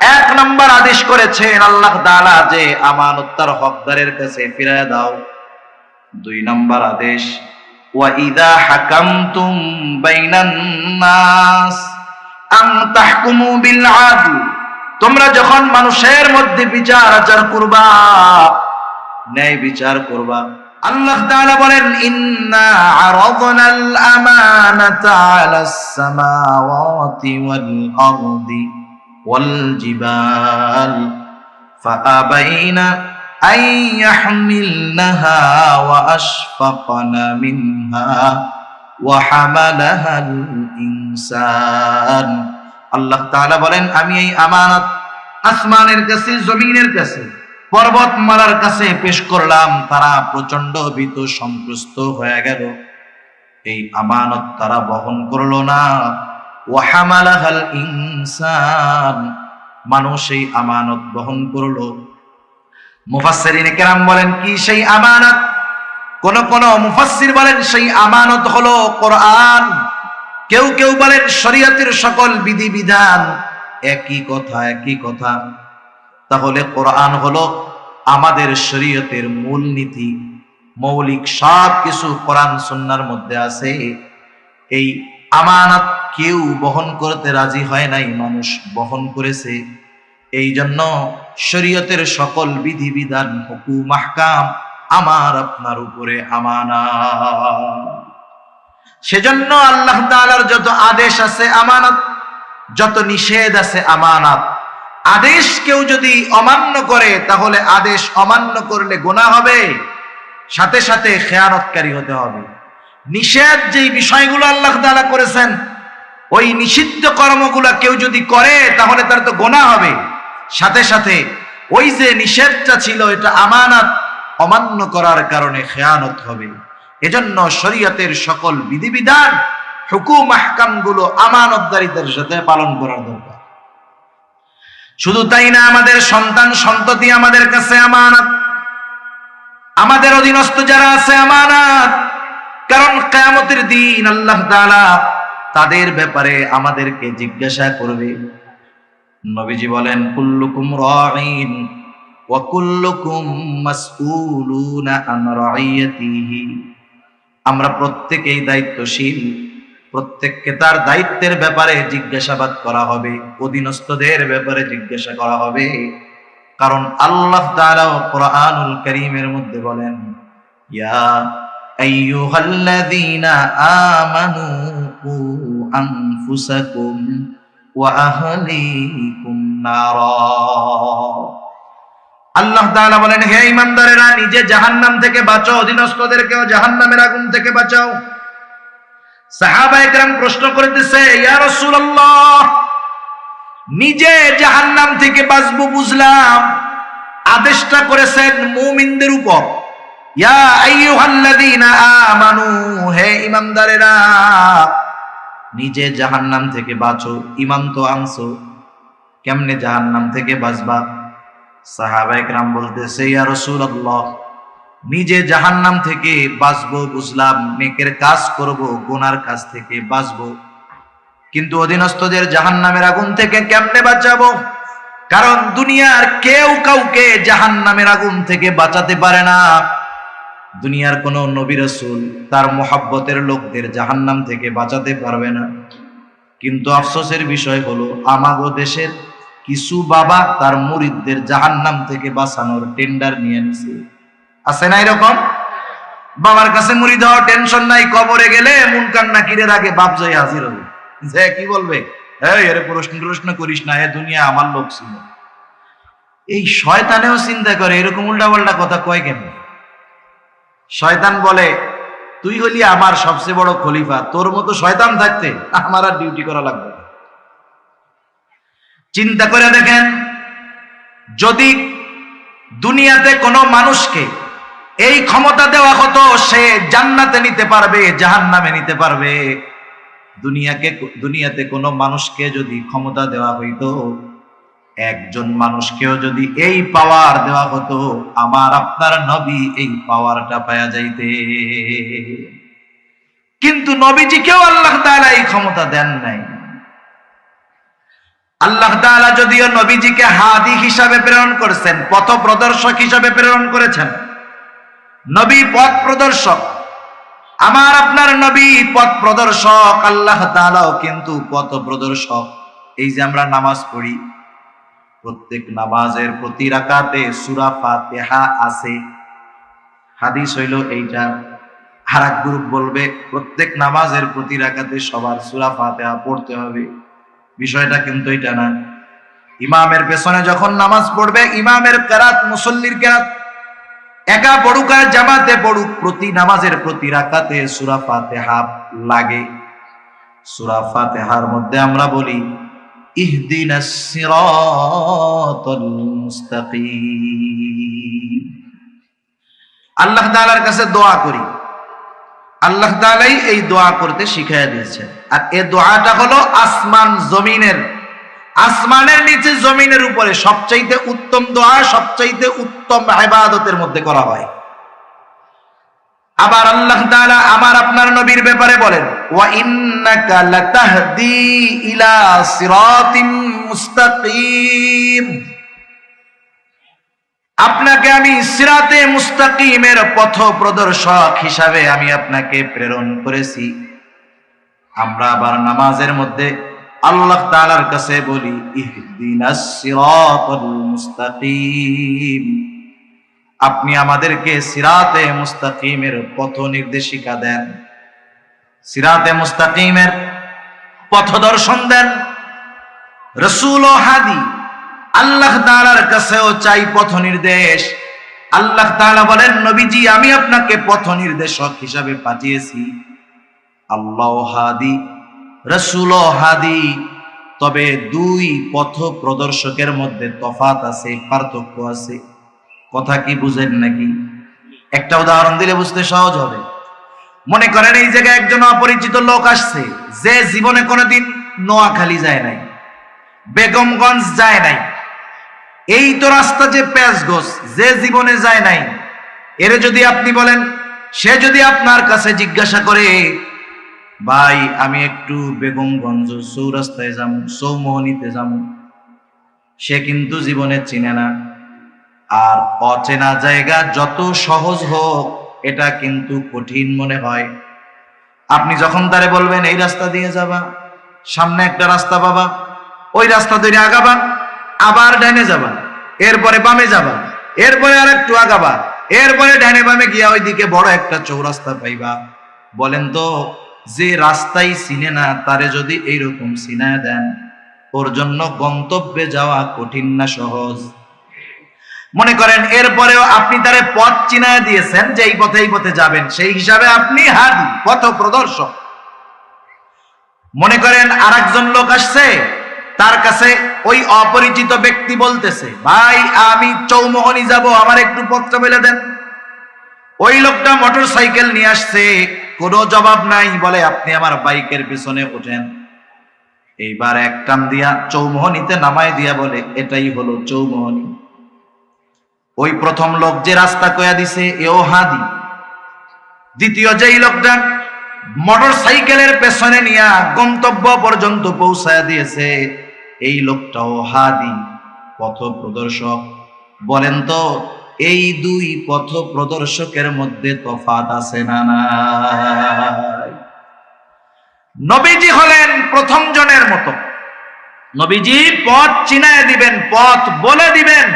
এক নম্বর আদেশ করেছেন আল্লাহ যে হকদারের কাছে দাও। দুই নম্বর আদেশ তোমরা যখন মানুষের মধ্যে বিচার আচার করবা, ন্যায় বিচার করবা আল্লাহ তাআলা বলেন ইন্না আরাদনাল আমানাতা আলাস সামাওয়াতি ওয়াল আরদি ওয়াল জিবাল ফাআবাইনা أن يحملنها وأشفقن منها وحملها الإنسان আল্লাহ তাআলা বলেন আমি এই আমানত আসমানের কাছে জমিনের কাছে পর্বতমালার কাছে পেশ করলাম, তারা প্রচণ্ড ভীত সন্ত্রস্ত হয়ে গেল। এই আমানত তারা বহন করল না। ওয়াহামালাহাল ইনসান, মানুষ এই আমানত বহন করল। মুফাসসিরিনে কেরাম বলেন, কি সেই আমানত? কোন কোন মুফাসসির বলেন, সেই আমানত হলো কোরআন। কেউ কেউ বলেন, শরীয়তের সকল বিধিবিধান একই কথা একই কথা। তাহলে কোরআন হলো আমাদের শরীয়তের মূল নীতি মৌলিক সব কিছু কোরআন সুন্নার মধ্যে আছে। এই আমানত কেউ বহন করতে রাজি হয় নাই, মানুষ বহন করেছে। এই জন্য শরীয়তের সকল বিধিবিধান, হুকুম, আহকাম আমার আপনার উপরে আমানা সেজন্য আল্লাহ তাআলার যত আদেশ আছে আমানত, যত নিষেধ আছে আমানত আদেশ কেউ যদি অমান্য করে, তাহলে আদেশ অমান্য করলে গোনা হবে। সাথে সাথে খেয়ানতকারী হতে হবে। নিষেধ যেই বিষয়গুলো আল্লাহ তাআলা করেছেন, ওই নিষিদ্ধ কর্মগুলো কেউ যদি করে, তাহলে তার তো গোনা হবে। সাথে সাথে ওই যে নিষেধটা ছিল, এটা আমানত অমান্য করার কারণে খেয়ানত হবে। এজন্য শরীয়তের সকল বিধিবিধান, হুকুম আহকামগুলো আমানতদারিতার সাথে পালন করার দরকার। শুধু তাই না, আমাদের সন্তান সন্ততি আমাদের কাছে আমানত। আমাদের অধীনস্থ যারা আছে আমানত। কারণ কেয়ামতের দিন আল্লাহ তাআলা তাদের ব্যাপারে আমাদেরকে জিজ্ঞাসা করবে। নবীজি বলেন, কুল্লুকুম রাইয়াতিহি আমরা প্রত্যেকেই দায়িত্বশীল। প্রত্যেককে তার দায়িত্বের ব্যাপারে জিজ্ঞাসাবাদ করা হবে, অধীনস্থদের ব্যাপারে জিজ্ঞাসা করা হবে। কারণ আল্লাহ তাআলা কোরআনুল কারীমের মধ্যে বলেন, ইয়া আইয়ুহাল্লাযীনা আমানু কু আনফুসাকুম ওয়া আহলিকুম নারা। আল্লাহ তাআলা বলেন, হে ইমানদারেরা নিজে জাহান্নাম থেকে বাঁচাও, অধীনস্থদেরকেও জাহান্নামের আগুন থেকে বাঁচাও। সাহাবা একরাম প্রশ্ন করতেছে, ইয়া রাসূলুল্লাহ, নিজে জাহান্নাম থেকে বাঁচবো বুঝলাম। আদেশটা করেছেন মুমিনদের উপর। ইয়া আইয়ুহাল্লাযীনা আমানু, হে ইমানদারেরা, নিজে জাহান্নাম থেকে বাঁচো ইমান তো আনছো, কেমনে জাহান্নাম থেকে বাঁচবা? সাহাবাইকরাম বলতেছে, ইয়া রাসূলুল্লাহ নিজে জাহান্নাম থেকে বাঁচবো বুঝলাম, নেকের কাজ করব, গুনার কাজ থেকে বাঁচবো। কিন্তু অধীনস্থদের জাহান্নামের আগুন থেকে কেমনে বাঁচাবো? কারণ দুনিয়ার কেউ কাউকে জাহান্নামের আগুন থেকে বাঁচাতে পারে না। দুনিয়ার কোন নবী রাসূল তার মোহাব্বতের লোকদের জাহান্নাম থেকে বাঁচাতে পারবে না। কিন্তু আফসোসের বিষয় হলো, আমাগো দেশের কিছু বাবা তার মুরিদদের জাহান্নাম থেকে বাঁচানোর টেন্ডার নিয়ে নিছে। আছে না এরকম? বাবার কাছে মুড়ি দেওয়া টেনশন নাই, কবরে গেলে মুনকান নাকিরের আগে বাপ যাই হাজির হবে। যে কি বলবে? প্রশ্ন প্রশ্ন করিস না, এ দুনিয়া আমার লোক ছিল। এই শয়তানেও চিন্তা করে, এরকম উল্টা পাল্টা কথা কয় কেন? শয়তান বলে, তুই হলি আমার সবচেয়ে বড় খলিফা, তোর মতো শয়তান থাকতে আমার আর ডিউটি করা লাগবে চিন্তা করে দেখেন, যদি দুনিয়াতে কোনো মানুষকে এই ক্ষমতা দেওয়া হতো সে জান্নাতে নিতে পারবে, জাহান্নামে নিতে পারবে। দুনিয়াকে, দুনিয়াতে কোনো মানুষকে যদি ক্ষমতা দেওয়া হইতো, একজন মানুষকেও যদি এই পাওয়ার দেওয়া হতো, আমার আপনার নবী এই পাওয়ারটা পাওয়া যাইতে। কিন্তু নবীজিকেও আল্লাহ তাআলা এই ক্ষমতা দেন নাই। আল্লাহ তাআলা যদিও নবীজিকে হাদি হিসাবে প্রেরণ করেছেন পথ প্রদর্শক হিসাবে প্রেরণ করেছেন নবী পথ প্রদর্শক। আমার আপনার নবী পথ প্রদর্শক, আল্লাহ তাআলাও কিন্তু পথ প্রদর্শক। এই যে আমরা নামাজ পড়ি, প্রত্যেক নামাজের প্রতি রাকাতে সূরা ফাতিহা আছে। হাদিস হইল এইটা। আর এক গ্রুপ বলবে, প্রত্যেক নামাজের প্রতি রাকাতে সবার সূরা ফাতিহা পড়তে হবে। বিষয়টা কিন্তু এটা না। ইমামের পেছনে যখন নামাজ পড়বে, ইমামের কেরাত, মুসল্লির কেরাত একা পড়ুক জামাতে পড়ুক, প্রতি নামাজের প্রতি রাকাতে সূরা ফাতিহা লাগে। সূরা ফাতিহার মধ্যে আমরা বলি ইহদিনাস আল্লাহ তাআলার কাছে দোয়া করি। আল্লাহ তাআলাই এই দোয়া করতে শিখাইয়া দিয়েছেন। আর এই দোয়াটা হলো আসমান জমিনের আসমানের নিচে জমিনের উপরে সবচাইতে উত্তম দোয়া, সবচাইতে উত্তম ইবাদতের মধ্যে করা হয়। আবার আল্লাহ তাআলা আমার আপনার নবীর ব্যাপারে বলেন আপনাকে আমি সিরাতে মুস্তাকিমের পথ প্রদর্শক হিসাবে আমি আপনাকে প্রেরণ করেছি। আমরা আবার নামাজের মধ্যে আল্লাহ তাআলার কাছে বলি আপনি আমাদেরকে সিরাতে মুস্তাকিমের পথ নির্দেশিকা দেন। সিরাতে মুস্তাকিমের পথ দর্শন দেন। রসুল ও হাদি আল্লাহ তাআলার কাছেও চাই পথ নির্দেশ। আল্লাহ তাআলা বলেন, নবীজি, আমি আপনাকে পথ নির্দেশক হিসাবে পাঠিয়েছি। আল্লাহ হাদি রসুল হাদি, তবে দুই পথ প্রদর্শকের মধ্যে তফাত আছে, পার্থক্য আছে। কথা কি বুঝেন নাকি? একটা উদাহরণ দিলে বুঝতে সহজ হবে। মনে করেন এই জায়গায় একজন অপরিচিত লোক আসছে, যে জীবনে কোনোদিন নোয়াখালী যায় নাই, বেগমগঞ্জ যায় নাই। এই তো রাস্তা যে প্যাঁচগোস যে জীবনে যায় নাই। এর যদি আপনি বলেন, সে যদি আপনার কাছে জিজ্ঞাসা করে ভাই, আমি একটু বেগমগঞ্জ চৌরাস্তায় যাম, চৌমোহনীতে যাম। সে কিন্তু জীবনে চিনে না। আর অচেনা জায়গা যত সহজ হোক, এটা কিন্তু কঠিন মনে হয়। আপনি যখন তারে বলবেন, এই রাস্তা দিয়ে যাবা, সামনে একটা রাস্তা পাবা, ওই রাস্তা ধরে আগাবা, আবার ডাইনে যাবা, এরপরে বামে যাবা, এরপরে আর একটু আগাবা, এরপরে ডাইনে বামে গিয়া ওইদিকে বড় একটা চৌরাস্তা পাইবা। বলেন তো যে রাস্তাই চিনে না, তারে যদি এইরকম চিনায় দেন, ওর জন্য গন্তব্যে যাওয়া কঠিন না সহজ। মনে করেন, এরপরেও আপনি তারে পথ চিনায় দিয়েছেন, যে এই পথে এই পথে যাবেন, সেই হিসাবে আপনি হাদি পথ প্রদর্শক মনে করেন আর একজন লোক আসছে, তার কাছে ওই অপরিচিত ব্যক্তি বলতেছে, ভাই, আমি চৌমোহনী যাব, আমার একটু পথটা বলে দেন। ওই লোকটা মোটর সাইকেল নিয়ে আসছে কোনো জবাব নাই, বলে, আপনি আমার বাইকের পিছনে ওঠেন এইবার এক টান দিয়া চৌমোহনীতে নামাই দিয়া বলে, এটাই হলো চৌমোহনী। ওই প্রথম লোক যে রাস্তা কয়া দিছে, এও হাদি। দ্বিতীয় যেই লোকটা মোটর সাইকেলের পেছনে নিয়া গন্তব্য পর্যন্ত পৌঁছায় দিয়েছে, এই লোকটাও হাদি। পথ প্রদর্শক বলেন তো এই দুই পথ প্রদর্শকের মধ্যে তফাত আছে না নবীজি হলেন প্রথম জনের মতো। নবীজি পথ চিনায় দিবেন, পথ বলে দিবেন।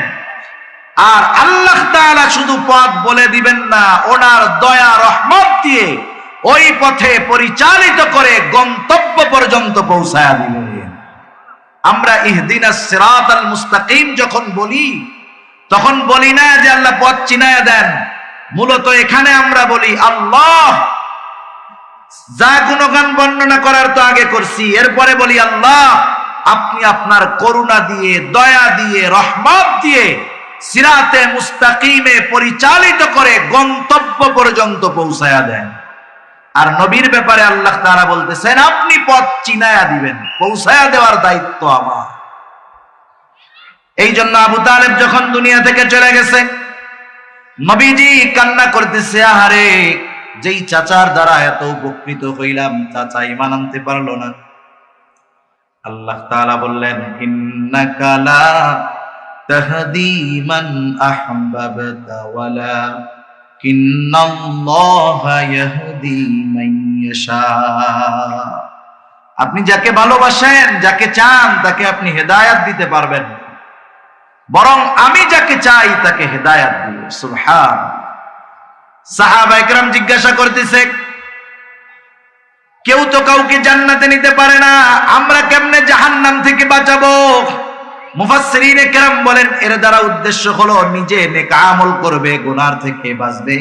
আর আল্লাহ তাআলা শুধু পথ বলে দিবেন না, ওনার দয়া, রহমত দিয়ে ওই পথে পরিচালিত করে গন্তব্য পর্যন্ত পৌঁছায়া দিবেন। আমরা ইহদিনা সিরাতাল মুস্তাকিম যখন বলি তখন বলি না যে আল্লাহ পথ চিনায় দেন। মূলত এখানে আমরা বলি, আল্লাহ! যা গুণগান বর্ণনা করার তো আগে করছি, এরপরে বলি, আল্লাহ! আপনি আপনার করুণা দিয়ে, দয়া দিয়ে, রহমত দিয়ে সিরাতে মুস্তাকিমে পরিচালিত করে গন্তব্য পর্যন্ত পৌঁছায়া দেন। আর নবীর ব্যাপারে আল্লাহ তারা বলতেছেন, আপনি পথ চিনায়া দিবেন, পৌঁছায়া দেওয়ার দায়িত্ব আমার। এই জন্য আবু তালেব যখন দুনিয়া থেকে চলে গেছে, নবীজি কান্না করতেছে, আহারে, যেই চাচার দ্বারা এত উপকৃত হইলাম, চাচা ইমান আনতে পারল না। আল্লাহ তাআলা বললেন, ইন্নাকা লা তাহদি মান আপনি যাকে ভালোবাসেন, যাকে চান, তাকে আপনি হেদায়াত দিতে পারবেন। বরং আমি যাকে চাই তাকে হেদায়াত দিব সুবহান। সাহাবা একরাম জিজ্ঞাসা করতেছে, কেউ তো কাউকে জান্নাতে নিতে পারে না, আমরা কেমনে জাহান্নাম থেকে বাঁচাবো? মুফাসসিরিনে কেরাম বলেন, এর দ্বারা উদ্দেশ্য হলো নিজে নেক আমল করবে, গুনার থেকে বাঁচবে।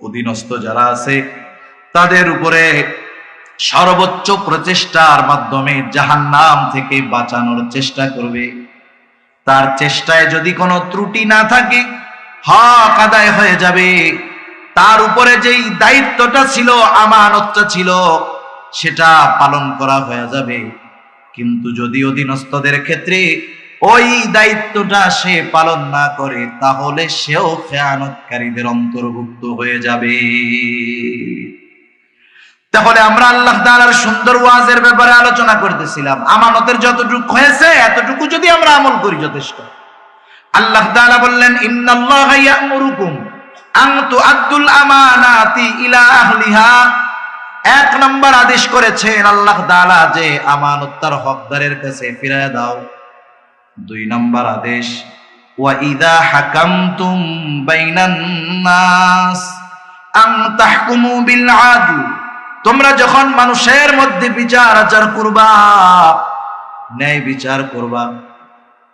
অধীনস্থ যারা আছে, তাদের উপরে সর্বোচ্চ প্রচেষ্টার মাধ্যমে জাহান্নাম থেকে বাঁচানোর চেষ্টা করবে। তার চেষ্টায় যদি কোনো ত্রুটি না থাকে, হক আদায় হয়ে যাবে। তার উপরে যেই দায়িত্বটা ছিল, আমানতটা ছিল, সেটা পালন করা হয়ে যাবে। কিন্তু যদি অধীনস্থদের ক্ষেত্রে ওই দায়িত্বটা সে পালন না করে, তাহলে সেও খেয়ানতকারীদের অন্তর্ভুক্ত হয়ে যাবে। তাহলে আমরা আল্লাহ তাআলার সুন্দর ওয়াজের ব্যাপারে আলোচনা করতেছিলাম। আমানতের যতটুকু হয়েছে, এতটুকু যদি আমরা আমল করি যথেষ্ট। আল্লাহ তাআলা বললেন, ইন্নাল্লাহা ইয়া'মুরুকুম আমানাতি ইলা আহলিহা। এক নম্বর আদেশ করেছেন আল্লাহ যে হকদারের কাছে দাও। দুই নম্বর আদেশ, ওয়া ইদা বাইনান নাস তাহকুমু বিল আদল তোমরা যখন মানুষের মধ্যে বিচার আচার করবা, ন্যায় বিচার করবা,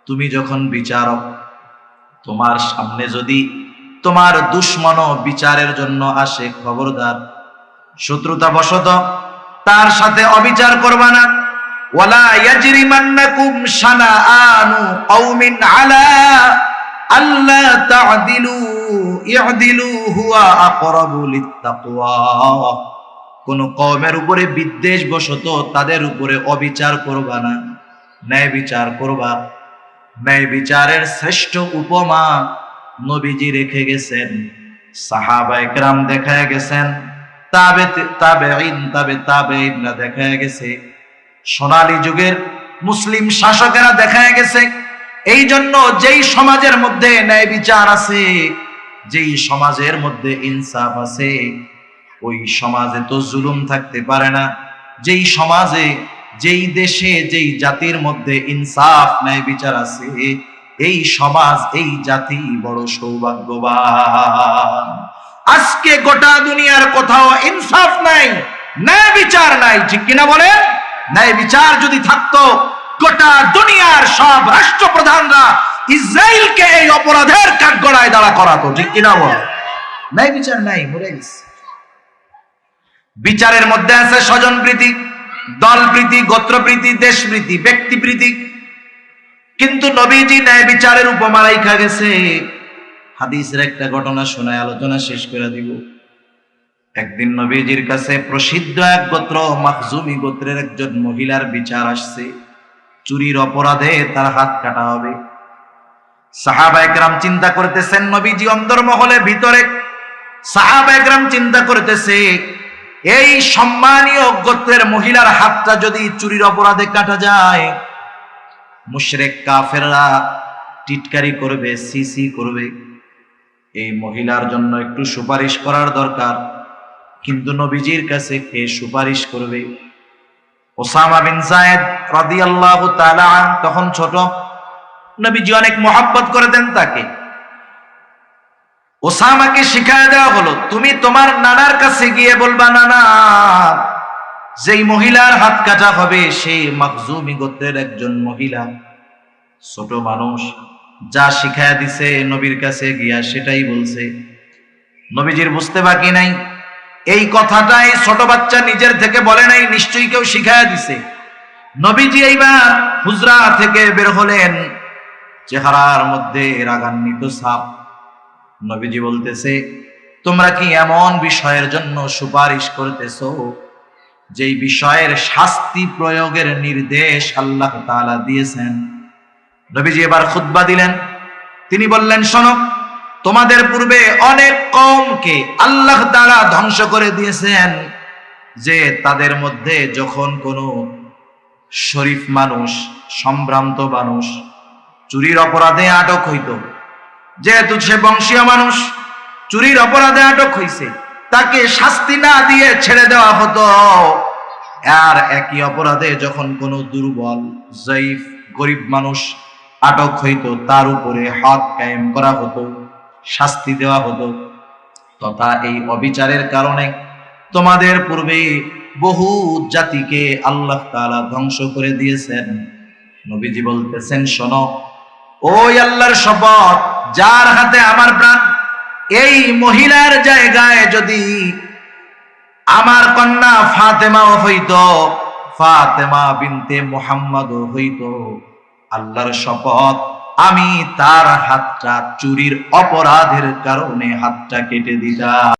তুমি যখন বিচারক, তোমার সামনে যদি তোমার দুশ্মন বিচারের জন্য আসে খবরদার শত্রুতা বশত তার সাথে অবিচার করবা না। ওয়ালা ইয়াজরিমান্নাকুম শানাআনু কওমিন আলা আল্লা তা'দিলু ই'দিলু হুয়া আকরাবু লিত্তাকওয়া। কোন কওমের উপরে বিদ্বেষ বশত তাদের উপরে অবিচার করবা না। ন্যায় বিচার করবা। ন্যায় বিচারের শ্রেষ্ঠ উপমা নবীজি রেখে গেছেন। সাহাবা একরাম দেখায় গেছেন। তাবে তাবেঈন, তাবে তাবেঈনরা দেখায় গেছে। সোনালী যুগের মুসলিম শাসকেরা দেখা গেছে। এই জন্য যেই সমাজের মধ্যে ন্যায় বিচার আছে, যেই সমাজের মধ্যে ইনসাফ আছে ওই সমাজে তো জুলুম থাকতে পারে না। যেই সমাজে, যেই দেশে, যেই জাতির মধ্যে ইনসাফ, ন্যায় বিচার আছে, এই সমাজ, এই জাতি বড় সৌভাগ্যবান। আজকে গোটা দুনিয়ার কোথাও ইনসাফ নাই, ন্যায় বিচার নাই, ঠিক কিনা বলে ন্যায় বিচার যদি থাকতো, গোটা দুনিয়ার সব রাষ্ট্রপ্রধানরা ইসরায়েলকে এই অপরাধের কাঠগড়ায় দাঁড়া করাতো, ঠিক কিনা বলে ন্যায় বিচার নাই, মরে গেছে। বিচারের মধ্যে আছে স্বজন প্রীতি, দল প্রীতি, গোত্র প্রীতি, দেশ প্রীতি, ব্যক্তি প্রীতি। কিন্তু নবীজি ন্যায় বিচারের উপমা রাইখা গেছে। হাদিসের একটা ঘটনা শোনায়, আলোচনা শেষ করে দিব। একদিন নবীজির কাছে প্রসিদ্ধ এক গোত্র মাকজুমি গোত্রের একজন মহিলার বিচার আসছে। চুরির অপরাধে তার হাত কাটা হবে। সাহাবা একরাম চিন্তা করতেছেন, নবীজি অন্তর্মহলে ভিতরে। সাহাবা একরাম চিন্তা করতেছে এই সম্মানীয় গোত্রের মহিলার হাতটা যদি চুরির অপরাধে কাটা যায়, মুশরেক কাফেররা টিটকারি করবে, সিসি করবে। এই মহিলার জন্য একটু সুপারিশ করার দরকার। কিন্তু নবীজির কাছে কে সুপারিশ করবে? ওসামা বিন জায়েদ রাদিয়াল্লাহু তাআলা তখন ছোট। নবীজি অনেক মোহাব্বত করে দেন তাকে। ওসামাকে শিখায় দেওয়া হলো, তুমি তোমার নানার কাছে গিয়ে বলবা, নানা, যেই মহিলার হাত কাটা হবে, সেই মাকজুমি গোত্রের একজন মহিলা। ছোট মানুষ যা শিখায় দিছে নবীর কাছে গিয়া সেটাই বলছে। নবীজির বুঝতে বাকি নাই। এই কথাটাই ছোট বাচ্চা নিজের থেকে বলে নাই, নিশ্চয়ই কেউ শিখায় দিছে। নবীজি এইবার হুজরা থেকে বের হলেন। চেহারার মধ্যে রাগান্বিত সাপ নবীজি বলতেছে, তোমরা কি এমন বিষয়ের জন্য সুপারিশ করতেছো যেই বিষয়ের শাস্তি প্রয়োগের নির্দেশ আল্লাহ তাআলা দিয়েছেন? নবীজি এবার খুতবা দিলেন। তিনি বললেন, শোনো, তোমাদের পূর্বে অনেক কমকে আল্লাহ তারা ধ্বংস করে দিয়েছেন যে তাদের মধ্যে যখন কোনো শরীফ মানুষ, সম্ভ্রান্ত মানুষ চুরির অপরাধে আটক হইত যেহেতু সে বংশীয় মানুষ, চুরির অপরাধে আটক হইছে, তাকে শাস্তি না দিয়ে ছেড়ে দেওয়া হতো। আর একই অপরাধে যখন কোনো দুর্বল, জয়ীফ, গরিব মানুষ আটক হইতো, তার উপরে হক কায়েম করা হতো, শাস্তি দেওয়া হতো। তথা এই অবিচারের কারণে তোমাদের পূর্বে বহু জাতিকে আল্লাহ তাআলা ধ্বংস করে দিয়েছেন। নবীজি বলতেছেন, শোনো, ওই আল্লাহর শপথ যার হাতে আমার প্রাণ, এই মহিলার জায়গায় যদি আমার কন্যা ফাতেমাও হইত, ফাতেমা বিনতে মোহাম্মদ হইত। আল্লাহর শপথ, আমি তার হাতটা চুরির অপরাধের কারণে হাতটা কেটে দিতাম।